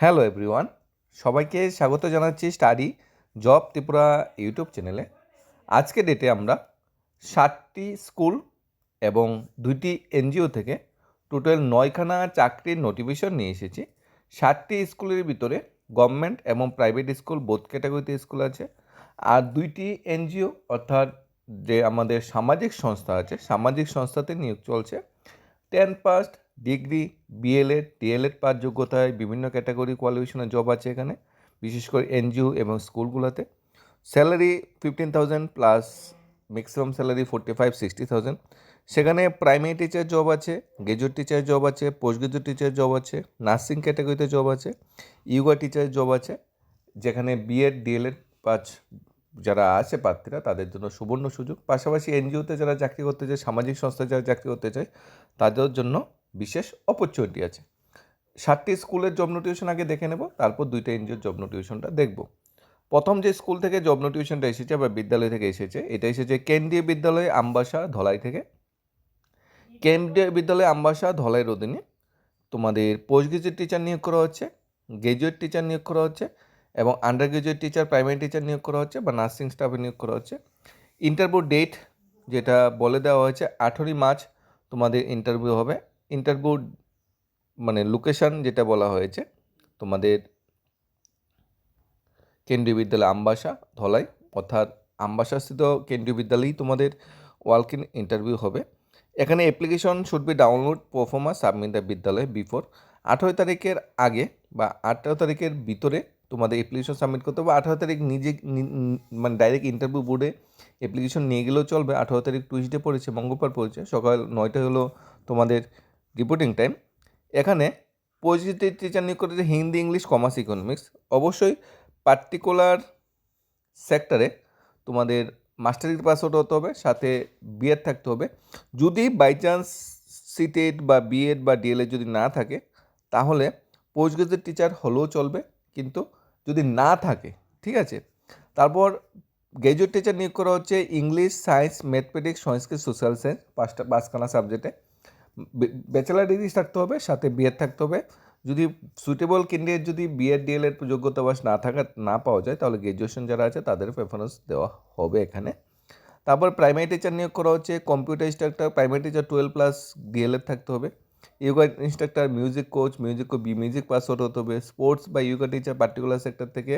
Hello everyone সবাইকে স্বাগত জানাচ্ছি স্টাডি জব ত্রিপুরা ইউটিউব চ্যানেলে। আজকে ডেটে আমরা ষাটটি স্কুল এবং দুইটি এনজিও থেকে টোটাল নয়খানা চাকরির নোটিফিকেশন নিয়ে এসেছি। ষাটটি স্কুলের ভিতরে গভর্নমেন্ট এবং প্রাইভেট স্কুল বোধ ক্যাটাগরিতে স্কুল আছে। আর দুইটি এনজিও অর্থাৎ যে আমাদের সামাজিক সংস্থা আছে, সামাজিক সংস্থাতে নিয়োগ চলছে। Ten pass degree BElEd DElEd pass যোগ্যতায় বিভিন্ন ক্যাটাগরি কোয়ালিফিকেশনের জব আছে এখানে, বিশেষ করে এনজিও এবং স্কুলগুলোতে। Salary fifteen thousand plus maximum salary forty five sixty thousand সেখানে প্রাইমারি টিচার জব আছে গ্রাজুয়েট টিচার জব আছে পোস্ট গ্রাজুয়েট টিচার জব আছে নার্সিং ক্যাটাগরিতে জব আছে ইয়োগা টিচার জব আছে, যেখানে বিএড ডিএলএড পাস যারা আছে প্রার্থীরা, তাদের জন্য সুবর্ণ সুযোগ। পাশাপাশি এনজিওতে যারা চাকরি করতে চায়, সামাজিক সংস্থায় যারা চাকরি করতে চায়, তাদের জন্য বিশেষ অপরচুনিটি আছে। সাতটি স্কুলের জব নোটিফিকেশন আগে দেখে নেব, তারপর দুইটা এনজিওর জব নোটিফিকেশনটা দেখব। প্রথম যে স্কুল থেকে জব নোটিফিকেশনটা এসেছে বা বিদ্যালয় থেকে এসেছে, এটা এসেছে কেন্দ্রীয় বিদ্যালয় আমবাসা ধলাই থেকে। কেন্দ্রীয় বিদ্যালয় আমবাসা ধলাইয়ের অধীনে তোমাদের পোস্ট গ্রাজুয়েট টিচার নিয়োগ করা হচ্ছে গ্রাজুয়েট টিচার নিয়োগ করা হচ্ছে এবং under graduate teacher primary teacher নিয়োগ করা হচ্ছে বা নার্সিং স্টাফে নিয়োগ করা হচ্ছে। ইন্টারভিউ ডেট যেটা বলে দেওয়া হয়েছে আঠেরোই মার্চ, তোমাদের ইন্টারভিউ হবে। ইন্টারভিউ মানে লোকেশান যেটা বলা হয়েছে, তোমাদের কেন্দ্রীয় বিদ্যালয় আমবাসা, ধলাই, অর্থাৎ আমবাসাস্থিত কেন্দ্রীয় বিদ্যালয়েই তোমাদের ওয়ার্ক ইন ইন্টারভিউ হবে। এখানে application should be download proforma submit the বিদ্যালয় বিফোর আঠেরো তারিখের আগে বা আঠেরো তারিখের ভিতরে তোমাদের অ্যাপ্লিকেশন সাবমিট করতে হবে। আঠারো তারিখ নিজে মানে ডাইরেক্ট ইন্টারভিউ বোর্ডে অ্যাপ্লিকেশন নিয়ে গেলেও চলবে। আঠারো তারিখ টুইসডে পড়েছে, মঙ্গলবার পড়েছে, সকাল নয়টা হলো তোমাদের রিপোর্টিং টাইম এখানে পজিটিভ টিচার নিয়োগ করেছে হিন্দি, ইংলিশ কমার্স ইকোনমিক্স অবশ্যই পার্টিকুলার সেক্টরে তোমাদের মাস্টার ডিগ্রি পাস আউট হতে হবে, সাথে বিএড থাকতে হবে। যদি বাই চান্স সিটেড বা বিএড বা ডিএলএড যদি না থাকে, তাহলে পোস্ট গ্রাজুয়েট টিচার হলেও চলবে, কিন্তু যদি না থাকে, ঠিক আছে? তারপর গ্র্যাজুয়েট টিচার নিয়োগ করা হচ্ছে English science mathematics Sanskrit social science পাঁচটা, পাঁচখানা সাবজেক্টে ব্যাচেলার ডিগ্রি থাকতে হবে, সাথে বিএড থাকতে হবে। যদি সুইটেবল ক্যান্ডিডেট যদি বিএড ডিএলএড যোগ্যতা বাস না থাকা, না পাওয়া যায়, তাহলে গ্র্যাজুয়েশন যারা আছে, তাদের প্রেফারেন্স দেওয়া হবে এখানে। তারপর প্রাইমারি টিচার নিয়োগ করা হচ্ছে computer instructor primary teacher twelve plus DElEd থাকতে হবে। Yoga instructor music coach music B music pass হতে হবে। স্পোর্টস বা ইয়োগা টিচার পার্টিকুলার সেক্টর থেকে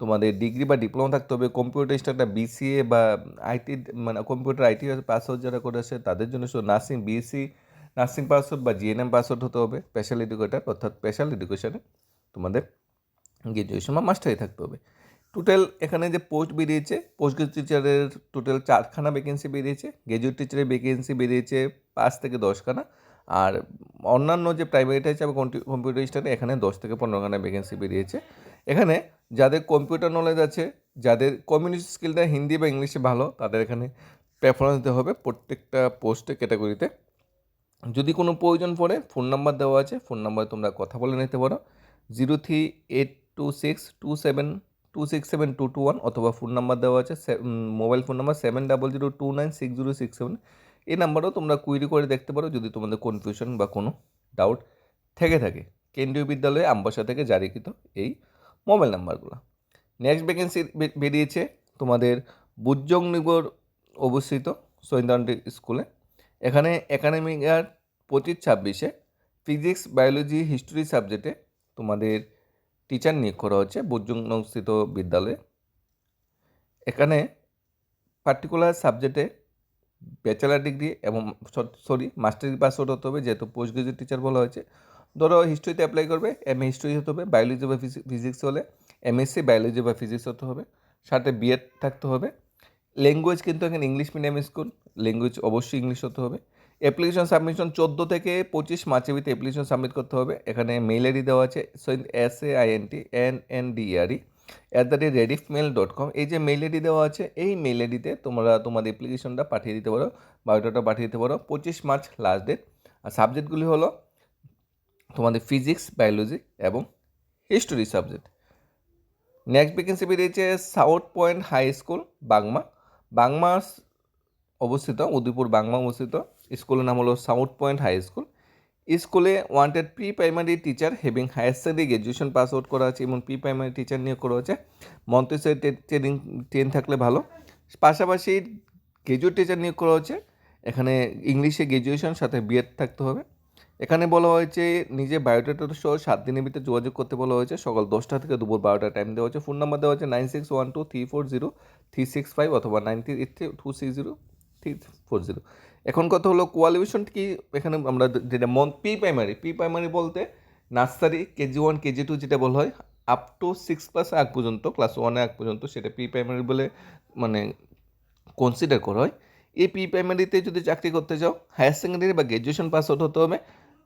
তোমাদের ডিগ্রি বা ডিপ্লোমা থাকতে হবে। কম্পিউটার ইনস্ট্রাক্টর বিসিএ বা আইটি মানে কম্পিউটার আইটি পাস আউট যারা করেছে, তাদের জন্য নার্সিং বিএসসি নার্সিং পাস বা জিএনএম পাস আউট হতে হবে। স্পেশাল এডুকেটার অর্থাৎ স্পেশাল এডুকেশনে তোমাদের গ্রাজুয়েশন বা মাস্টারি থাকতে হবে। টোটাল এখানে যে পোস্ট বেরিয়েছে পোস্ট গ্রাজুয়েট টিচারের টোটাল চারখানা ভ্যাকেন্সি বেরিয়েছে গ্রাজুয়েট টিচারের ভ্যাকেন্সি বেরিয়েছে পাঁচ থেকে দশখানা, আর অন্যান্য যে প্রাইমারি আছে বা কম্পিউটার স্টারে এখানে দশ থেকে পনেরোখানা ভ্যাকেন্সি বেরিয়েছে। এখানে যাদের কম্পিউটার নলেজ আছে, যাদের কমিউনিকেশন স্কিলটা হিন্দি বা ইংলিশে ভালো, তাদের এখানে প্রেফারেন্স দিতে হবে প্রত্যেকটা পোস্টে ক্যাটাগরিতে যদি কোনো প্রয়োজন পড়ে ফোন নাম্বার দেওয়া আছে ফোন নাম্বারে তোমরা কথা বলে নিতে পারো। Zero three eight two six two seven two six seven two two one অথবা ফোন নাম্বার দেওয়া আছে mobile phone number seven double zero two nine six zero six seven এই নাম্বারও তোমরা কুইরি করে দেখতে পারো যদি তোমাদের কনফিউশন বা কোনো ডাউট থেকে থাকে। কেন্দ্রীয় বিদ্যালয়ে আমবাসা থেকে জারিকৃত এই মোবাইল নাম্বারগুলো নেক্সট ভ্যাকেন্সি বেরিয়েছে তোমাদের বুজ্জংনিগর অবস্থিত সৈন্দান্ডি স্কুলে। এখানে একাডেমিক ইয়ার পঁচিশ ছাব্বিশে ফিজিক্স বায়োলজি হিস্ট্রি সাবজেক্টে তোমাদের টিচার নিয়োগ করা হচ্ছে বুজ্জংস্থিত বিদ্যালয়ে। এখানে পার্টিকুলার সাবজেক্টে ব্যাচেলার ডিগ্রি এবং সরি মাস্টার পাস আউট হতে হবে, যেহেতু পোস্ট গ্রাজুয়েট টিচার বলা হয়েছে। ধরো হিস্ট্রিতে অ্যাপ্লাই করবে এম এ হিস্ট্রি হতে হবে বায়োলজি বা ফিজিক্স হলে এমএসসি বায়োলজি বা ফিজিক্স হতে হবে, সাথে বিএড থাকতে হবে। ল্যাঙ্গুয়েজ কিন্তু এখানে ইংলিশ মিডিয়াম স্কুল ল্যাঙ্গুয়েজ অবশ্যই ইংলিশ হতে হবে। অ্যাপ্লিকেশন সাবমিশন চোদ্দ থেকে পঁচিশ মার্চের ভিতরে অ্যাপ্লিকেশন সাবমিট করতে হবে। এখানে মেইল আইডি দেওয়া আছে S A I N T N N D R E at the rate Rediff mail dot com এই যে মেইল আইডি দেওয়া আছে, এই মেইল আইডিতে তোমরা তোমাদের অ্যাপ্লিকেশনটা পাঠিয়ে দিতে পারো, বায়োডাটা পাঠিয়ে দিতে পারো। পঁচিশ মার্চ লাস্ট ডেট আর সাবজেক্টগুলি হলো তোমাদের ফিজিক্স বায়োলজি এবং হিস্টোরি সাবজেক্ট নেক্সট ভ্যাকেন্সি বেরিয়েছে south point high school Bagma Bagma অবস্থিত, উদয়পুর বাংলা অবস্থিত। স্কুলের নাম হলো সাউথ পয়েন্ট হাই স্কুল। স্কুলে wanted pre primary teacher having higher secondary graduation pass out করা আছে এবং প্রি প্রাইমারি টিচার নিয়োগ করা হচ্ছে মন্তেশ্বর ট্রেনিং ট্রেন থাকলে ভালো। পাশাপাশি গ্র্যাজুয়েট টিচার নিয়োগ করা হচ্ছে এখানে ইংলিশে গ্র্যাজুয়েশন সাথে বিএড থাকতে হবে। এখানে বলা হয়েছে নিজে বায়োডাটা সহ সাত দিনের ভিতরে যোগাযোগ করতে বলা হয়েছে। সকাল দশটা থেকে দুপুর বারোটা টাইম দেওয়া হয়েছে। ফোন নাম্বার দেওয়া হয়েছে nine six one two three four zero three six five অথবা nine three eight two six zero three four zero এখন কথা হলো কোয়ালিফিকেশন কি? এখানে আমরা যেটা মন পি প্রাইমারি পি প্রাইমারি বলতে nursery, KG one KG two যেটা বলা হয় আপ টু সিক্স ক্লাস আগ পর্যন্ত ক্লাস ওয়ানে আগ পর্যন্ত সেটা পি প্রাইমারি বলে মানে কনসিডার করা হয়। এই পি প্রাইমারিতে যদি চাকরি করতে চাও হায়ার সেকেন্ডারি বা গ্র্যাজুয়েশন পাস হতে হবে।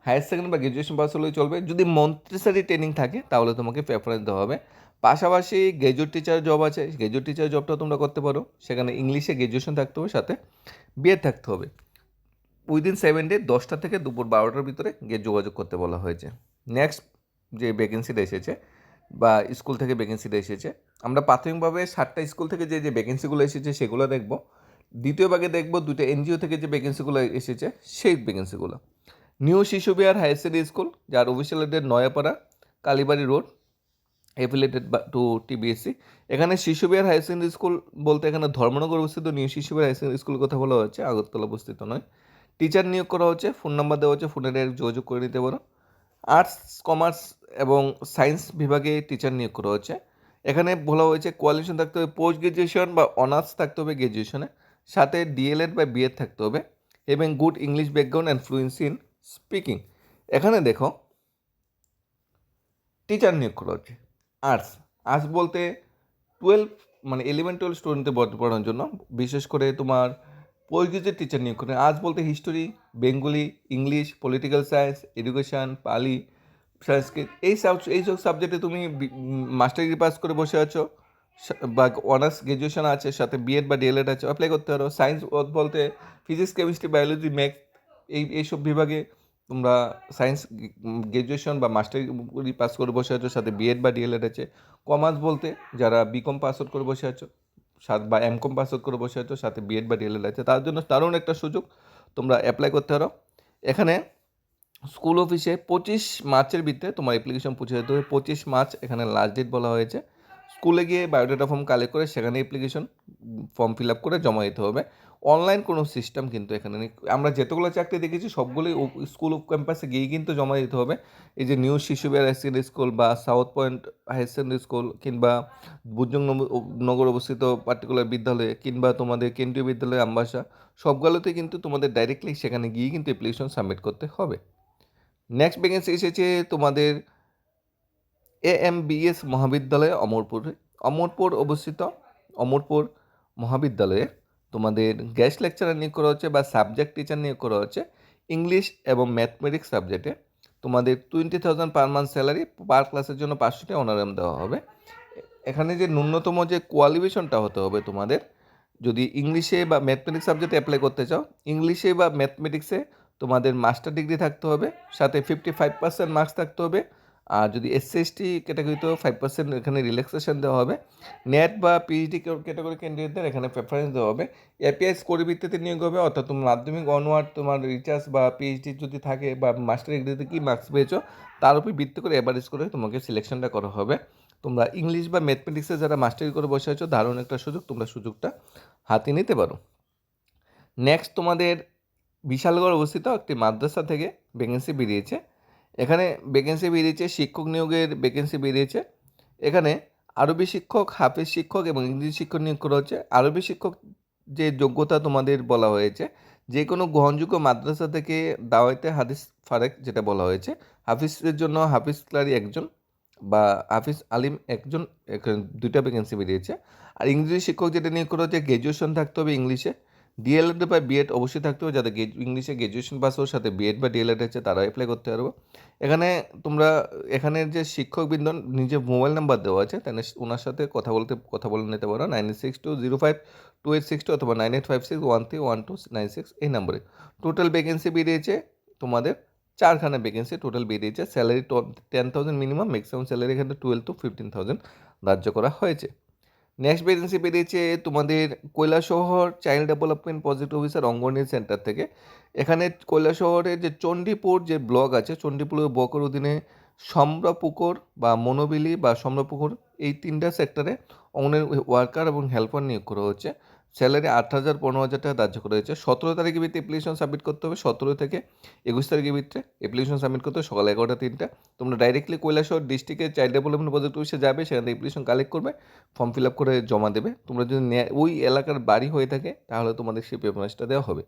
হায়ার সেকেন্ডারি বা গ্র্যাজুয়েশন পাস হলেই চলবে। যদি মন্ত্রিসারি ট্রেনিং থাকে, তাহলে তোমাকে প্রেফারেন্স দেওয়া হবে। পাশাপাশি গ্র্যাজুয়েট টিচার জব আছে গ্র্যাজুয়েট টিচার জবটা তোমরা করতে পারো। সেখানে ইংলিশে গ্র্যাজুয়েশন থাকতে হবে, সাথে বিএড থাকতে হবে। উইদিন সেভেন ডে দশটা থেকে দুপুর বারোটার ভিতরে গিয়ে যোগাযোগ করতে বলা হয়েছে। নেক্সট যে ভ্যাকেন্সিটা এসেছে, বা স্কুল থেকে ভ্যাকেন্সিটা এসেছে, আমরা প্রাথমিকভাবে সাতটা স্কুল থেকে যে যে ভ্যাকেন্সিগুলো এসেছে, সেগুলো দেখব। দ্বিতীয় ভাগে দেখব দুটো এনজিও থেকে যে ভ্যাকেন্সিগুলো এসেছে, সেই ভ্যাকেন্সিগুলো new Shishu Bihar higher secondary school যার official address Nayapara, Kalibari road affiliated to TBSE এখানে Shishu Bihar higher secondary school বলতে এখানে ধর্মনগর অবস্থিত, new Shishu Bihar higher secondary স্কুলের কথা বলা হচ্ছে আগরতলা অবস্থিত নয়। টিচার নিয়োগ করা হচ্ছে ফোন নাম্বার দেওয়া হচ্ছে ফোনে যোগাযোগ করে নিতে পারো। আর্টস কমার্স এবং সায়েন্স বিভাগে টিচার নিয়োগ করা হচ্ছে। এখানে বলা হয়েছে কোয়ালিফিকেশন থাকতে হবে পোস্ট গ্রাজুয়েশন বা অনার্স থাকতে হবে গ্রাজুয়েশনে সাথে ডিএলএড বা বিএড থাকতে হবে। এবং good English background and fluency in speaking এখানে দেখো টিচার নিয়োগ করা হচ্ছে। আর্টস। আর্টস বলতে টুয়েলভ মানে ইলেভেন টুয়েলভ স্টুডেন্টদের পড়ানোর জন্য। বিশেষ করে তোমার পোস্ট টিচার নিয়োগ করে। আজ বলতে history Bengali English political science education Pali Sanskrit এই সব এইসব সাবজেক্টে তুমি মাস্টার ডিগ্রি পাস করে বসে আছো। বা অনার্স গ্র্যাজুয়েশন আছে, সাথে বিএড বা ডিএলএড আছে অ্যাপ্লাই করতে পারো। সায়েন্স বলতে ফিজিক্স কেমিস্ট্রি বায়োলজি ম্যাথ এই এইসব বিভাগে তোমরা সায়েন্স গ্র্যাজুয়েশন বা মাস্টার পাস করে বসে আছো, সাথে বিএড বা ডিএলএড আছে। কমার্স বলতে যারা বিকম পাস আউট করে বসে আছো সাত বা এম কম পাস আউট করে বসে আছো, সাথে বিএড বা ডিএলএড আছে, তার জন্য দারুণ একটা সুযোগ তোমরা অ্যাপ্লাই করতে পারো। এখানে স্কুল অফিসে পঁচিশ মার্চের ভিতরে তোমার অ্যাপ্লিকেশন পৌঁছে যেতে হবে। পঁচিশ মার্চ এখানে লাস্ট ডেট বলা হয়েছে। স্কুলে গিয়ে বায়োডাটা ফর্ম কালেক্ট করে সেখানে অ্যাপ্লিকেশন ফর্ম ফিল আপ করে জমা দিতে হবে। অনলাইন কোনো সিস্টেম কিন্তু এখানে নেই। আমরা যেতগুলো চাকরি দেখেছি, সবগুলোই স্কুল ক্যাম্পাসে গিয়ে কিন্তু জমা দিতে হবে। এই যে new Shishu Bihar high secondary school বা south point higher secondary school কিংবা বুজং নগর অবস্থিত পার্টিকুলার বিদ্যালয়ে কিংবা তোমাদের কেন্দ্রীয় বিদ্যালয় আমবাসা সবগুলোতে কিন্তু তোমাদের ডাইরেক্টলি সেখানে গিয়ে কিন্তু অ্যাপ্লিকেশন সাবমিট করতে হবে। নেক্সট ভ্যাকেন্সি এসেছে তোমাদের এ এম বিএস মহাবিদ্যালয় অমরপুরে। অমরপুর অবস্থিত অমরপুর মহাবিদ্যালয়ে তোমাদের গ্যাস লেকচারার নিয়োগ করা হচ্ছে বা সাবজেক্ট টিচার নিয়োগ করা হচ্ছে ইংলিশ এবং ম্যাথমেটিক্স সাবজেক্টে তোমাদের twenty thousand per month salary per ক্লাসের জন্য পাঁচশো টাকা অনারাম দেওয়া হবে। এখানে যে ন্যূনতম যে কোয়ালিফিকেশনটা হতে হবে তোমাদের, যদি ইংলিশে বা ম্যাথমেটিক্স সাবজেক্টে অ্যাপ্লাই করতে চাও ইংলিশে বা ম্যাথমেটিক্সে তোমাদের মাস্টার ডিগ্রি থাকতে হবে, সাথে ফিফটি ফাইভ পার্সেন্ট মার্কস থাকতে হবে আর যদি এসসি এসটি ক্যাটাগরিতেও ফাইভ পার্সেন্ট এখানে রিল্যাক্সেশন দেওয়া হবে। নেট বা পিএইচডি ক্যাটাগরি ক্যান্ডিডেটদের এখানে প্রেফারেন্স দেওয়া হবে। এপিআই স্কোর ভিত্তিতে নিয়োগ হবে, অর্থাৎ তোমার মাধ্যমিক অনওয়ার্ড তোমার রিচার্জ বা পিএইচডি যদি থাকে বা মাস্টার ডিগ্রিতে কী মার্কস পেয়েছ, তার উপর ভিত্তি করে এভারেজ করে তোমাকে সিলেকশনটা করা হবে। তোমরা ইংলিশ বা ম্যাথমেটিক্সে যারা মাস্টারি করে বসে আছো, দারুণ একটা সুযোগ, তোমরা সুযোগটা হাতে নিতে পারো। নেক্সট তোমাদের বিশালগড় অবস্থিত একটি মাদ্রাসা থেকে ভ্যাকেন্সি বেরিয়েছে। এখানে ভ্যাকেন্সি বেরিয়েছে, শিক্ষক নিয়োগের ভ্যাকেন্সি বেরিয়েছে। এখানে আরবি শিক্ষক, হাফেজ শিক্ষক এবং ইংরেজি শিক্ষক নিয়োগ করা হচ্ছে। আরবি শিক্ষক যে যোগ্যতা তোমাদের বলা হয়েছে, যে কোনো গ্রহণযোগ্য মাদ্রাসা থেকে দাওয়াইতে হাদিস ফারেক যেটা বলা হয়েছে হাফিজের জন্য হাফিজ ক্লারি একজন বা হাফিজ আলিম একজন, এখানে দুইটা ভ্যাকেন্সি বেরিয়েছে। আর ইংরেজি শিক্ষক যেটা নিয়োগ করা হচ্ছে গ্র্যাজুয়েশন থাকতে হবে ইংলিশে। ডিএলএড বা বিএড অবশ্যই থাকতে হবে। যাদের ইংলিশে গ্র্যাজুয়েশন পাস ওর সাথে বিএড বা ডিএলএড আছে তারা অ্যাপ্লাই করতে পারব। এখানে তোমরা এখানের যে শিক্ষকবৃন্দ নিজে মোবাইল নাম্বার দেওয়া আছে, তাহলে ওনার সাথে কথা বলতে, কথা বলে নিতে পারো। Nine six two zero five two eight six two অথবা nine eight five six one three one two nine six এই নম্বরে। টোটাল ভ্যাকেন্সি বেরিয়েছে তোমাদের চারখানা ভ্যাকেন্সি টোটাল বেরিয়েছে। Salary ten thousand minimum maximum salary এখানে টুয়েলভ টু ফিফটিন থাউজেন্ড ধার্য করা হয়েছে। নেক্সট ভ্যাকেন্সি বেরিয়েছে তোমাদের Kailashahar child development positive officer Anganwadi centre থেকে। এখানে কৈলাসহরের যে চণ্ডীপুর যে ব্লক আছে, চণ্ডীপুরের ব্লকের অধীনে সম্রাপুকুর বা মনোবিলি বা সম্রাপুকুর এই তিনটা সেক্টরে অঙ্গনের ওয়ার্কার এবং হেল্পার নিয়োগ করা হচ্ছে। স্যালারি আট হাজার পনেরো হাজার টাকা ধার্য করা হয়েছে। সতেরো তারিখের ভিত্তিতে অ্যাপ্লিকেশন সাবমিট করতে হবে। সতেরো থেকে একুশ তারিখের ভিতরে অ্যাপ্লিকেশন সাবমিট করতে হবে। সকাল এগারোটা, তিনটা। তোমরা ডাইরেক্টলি কৈলাসহর ডিস্ট্রিক্টের চাইল্ড ডেভেলপমেন্ট প্রজেক্ট অফিসে যাবে। সেখান থেকে অ্যাপ্লিকেশন কালেক্ট করবে। ফর্ম ফিল আপ করে জমা দেবে। তোমরা যদি ওই এলাকার বাড়ি হয়ে থাকে, তাহলে তোমাদের সেই পেপারসটা দেওয়া হবে।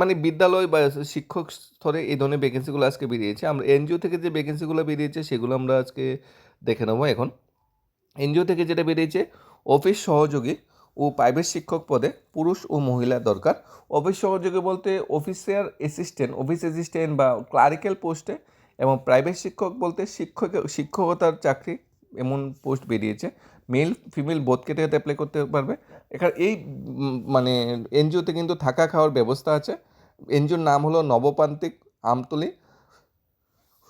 মানে বিদ্যালয় বা শিক্ষক স্তরে এই ধরনের ভ্যাকেন্সিগুলো আজকে বেরিয়েছে। আমরা এনজিও থেকে যে ভ্যাকেন্সিগুলো বেরিয়েছে, সেগুলো আমরা আজকে দেখে নেব এখন। এনজিও থেকে যেটা বেরিয়েছে অফিস সহযোগী ও প্রাইভেট শিক্ষক পদে পুরুষ ও মহিলা দরকার। অফিস সহযোগী বলতে অফিসিয়ার অ্যাসিস্ট্যান্ট অফিস অ্যাসিস্ট্যান্ট বা ক্লারিক্যাল পোস্টে এবং প্রাইভেট শিক্ষক বলতে শিক্ষক, শিক্ষকতার চাকরি এমন পোস্ট বেরিয়েছে। মেল ফিমেল বোধ কেটে অ্যাপ্লাই করতে পারবে। এখানে এই মানে এনজিওতে কিন্তু থাকা খাওয়ার ব্যবস্থা আছে। এনজিওর নাম হলো নবপান্তিক আমতলি।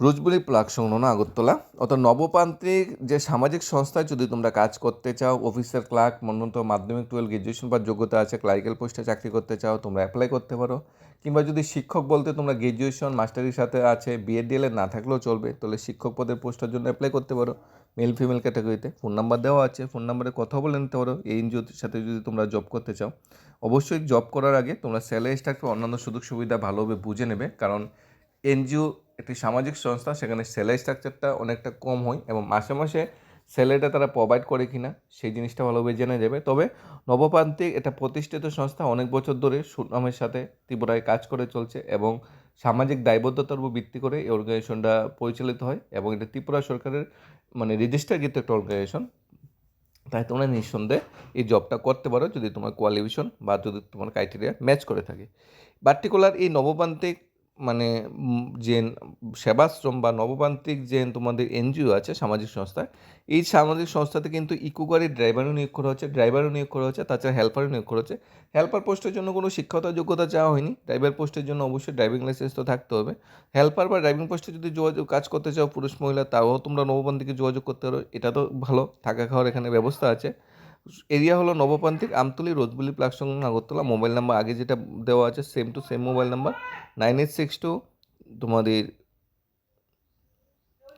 রোজবুলি প্লাক সংলগ্ন আগরতলা। অর্থাৎ নবপান্ত্রিক যে সামাজিক সংস্থায় যদি তোমরা কাজ করতে চাও অফিসার ক্লার্ক মনোনীত মাধ্যমিক টুয়েলভ গ্রাজুয়েশন বা যোগ্যতা আছে ক্লারিক্যাল পোস্টে চাকরি করতে চাও, তোমরা অ্যাপ্লাই করতে পারো। কিংবা যদি শিক্ষক বলতে তোমরা গ্রাজুয়েশন মাস্টারির সাথে আছে বিএড ডিএলএড না থাকলেও চলবে, তাহলে শিক্ষক পদের পোস্টের জন্য অ্যাপ্লাই করতে পারো। মেল ফিমেল ক্যাটাগরিতে ফোন নাম্বার দেওয়া আছে ফোন নাম্বারে কথা বলে নিতে পারো। এই এনজিওর সাথে যদি তোমরা জব করতে চাও, অবশ্যই জব করার আগে তোমরা স্যালারি স্ট্রাকচার অন্যান্য সুযোগ সুবিধা ভালোভাবে বুঝে নেবে। কারণ এনজিও একটি সামাজিক সংস্থা, সেখানে স্যালারি স্ট্রাকচারটা অনেকটা কম হয় এবং মাসে মাসে স্যালারিটা তারা প্রোভাইড করে কিনা, সেই জিনিসটা ভালোভাবে জেনে যাবে। তবে নবপ্রান্তিক এটা প্রতিষ্ঠিত সংস্থা অনেক বছর ধরে সুনামের সাথে ত্রিপুরায় কাজ করে চলছে এবং সামাজিক দায়বদ্ধতার উপর ভিত্তি করে এই অর্গানাইজেশনটা পরিচালিত হয় এবং এটা ত্রিপুরা সরকারের মানে রেজিস্টারকৃত একটা অর্গানাইজেশন তাই তোমরা নিঃসন্দেহে এই জবটা করতে পারো যদি তোমার কোয়ালিফিকেশন বা যদি তোমার ক্রাইটেরিয়া ম্যাচ করে থাকে। পার্টিকুলার এই নবপ্রান্তিক মানে যে সেবাশ্রম বা নবপ্রান্তিক যে তোমাদের এনজিও আছে সামাজিক সংস্থা এই সামাজিক সংস্থাতে কিন্তু ইকো গাড়ির ড্রাইভারও নিয়োগ করা হচ্ছে, ড্রাইভারও নিয়োগ করা হচ্ছে, তাছাড়া হেল্পারও নিয়োগ করা হচ্ছে। হেল্পার পোস্টের জন্য কোনো শিক্ষাগত যোগ্যতা চাওয়া হয়নি, ড্রাইভার পোস্টের জন্য অবশ্যই ড্রাইভিং লাইসেন্স তো থাকতে হবে। হেল্পার বা ড্রাইভিং পোস্টে যদি যোগাযোগ, কাজ করতে চাও পুরুষ, মহিলা, তাও তোমরা নবপ্রান্তিকে যোগাযোগ করতে পারো, এটা তো ভালো, থাকা খাওয়ার এখানে ব্যবস্থা আছে। এরিয়া হলো নবপান্তিক আমতলি রোজবুলি প্লাক সংলগ্ন আগরতলা। মোবাইল নাম্বার আগে যেটা দেওয়া আছে same to same mobile number nine eight six two তোমাদের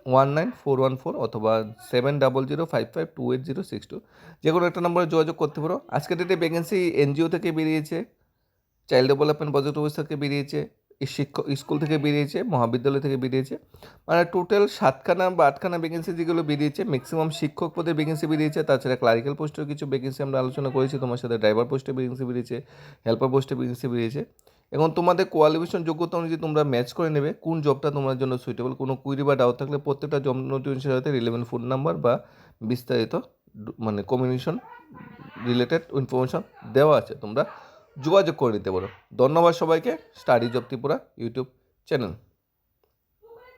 one nine four one four অথবা seven double zero five five two eight zero six two যে কোনো একটা নম্বরে যোগাযোগ করতে পারো। আজকের ডেটে ভ্যাকেন্সি এনজিও থেকে বেরিয়েছে চাইল্ড ডেভেলপমেন্ট প্রজেক্ট অফিস থেকে বেরিয়েছে শিক্ষক স্কুল থেকে বেরিয়েছে, মহাবিদ্যালয় থেকে বেরিয়েছে। মানে টোটাল সাতখানা বা আটখানা ভ্যাকেন্সি যেগুলো বেরিয়েছে ম্যাক্সিমাম শিক্ষক পদের ভ্যাকেন্সি বেরিয়েছে, তাছাড়া ক্লারিক্যাল পোস্টের কিছু ভ্যাকেন্সি আমরা আলোচনা করেছি, তোমার সাথে ড্রাইভার পোস্টে ভ্যাকেন্সি বেরিয়েছে হেল্পার পোস্টে ভ্যাকেন্সি বেরিয়েছে। এখন তোমাদের কোয়ালিফিকেশন যোগ্যতা অনুযায়ী তোমরা ম্যাচ করে নেবে, কোন জবটা তোমার জন্য সুইটেবল কোনো কুইরি বা ডাউট থাকলে প্রত্যেকটা জব নোটিফিকেশনের সাথে রিলেভেন্ট ফোন নাম্বার বা বিস্তারিত মানে কমিউনিকেশন রিলেটেড ইনফরমেশন দেওয়া আছে তোমরা। যোগাযোগ করে নিতে পারো ধন্যবাদ সবাইকে। Study job Tripura YouTube channel.